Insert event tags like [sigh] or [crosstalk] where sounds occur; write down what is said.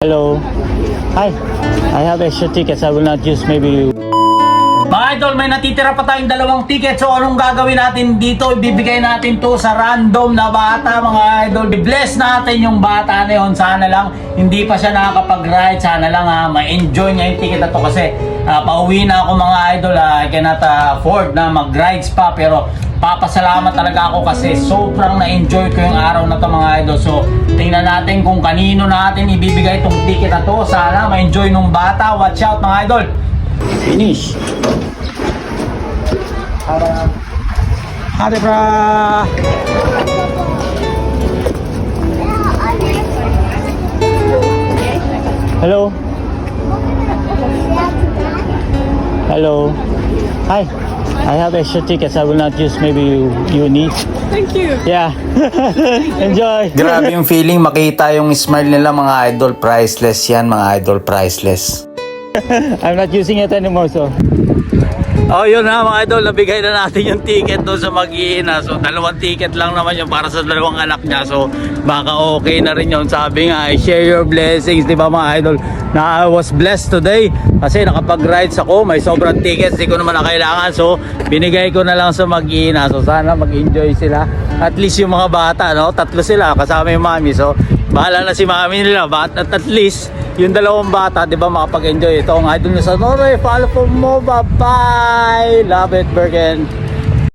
Hello. Hi. I have extra tickets. I will not use maybe mga idol, may natitira pa tayong dalawang ticket. So, anong gagawin natin dito? Ibibigay natin to sa random na bata, mga idol. I-bless natin yung bata na yun. Sana lang, hindi pa siya nakakapag-ride. Sana lang, ha, ma-enjoy niya yung ticket na to. Kasi, ah, pauwi na ako, mga idol. ah, I cannot ah, afford na mag-rides pa. Pero, papasalamat talaga ako kasi sobrang na-enjoy ko yung araw na to, mga idol. So, tingnan natin kung kanino natin ibibigay itong ticket na to. Sana ma-enjoy nung bata. Watch out, mga idol. Finish. Hadi bra. Hello. Hello. Hi. I have extra tickets. I will not use. Maybe you, you need. Thank you. Yeah. [laughs] Enjoy. Grabe yung feeling makita yung smile nila mga idol. Priceless yan mga idol, priceless. [laughs] I'm not using it anymore, so. Oh, yun na mga idol, nabigay na natin yung ticket doon sa mag So, dalawang ticket lang naman yun para sa dalawang anak niya. So, baka okay na rin yun. Sabi nga, share your blessings, di ba mga idol? Na I was blessed today kasi nakapag-rides ako. May sobrang tickets, di ko naman na kailangan. So, binigay ko na lang sa mag So, sana mag-enjoy sila. At least yung mga bata, no? Tatlo sila, kasama yung mami. So, bahala na si mami nila. But at, at least, yung dalawang bata, di ba, makapag-enjoy. Ito ang idol na sa Nore. Follow po mo. Bye-bye. Love it, Bergen.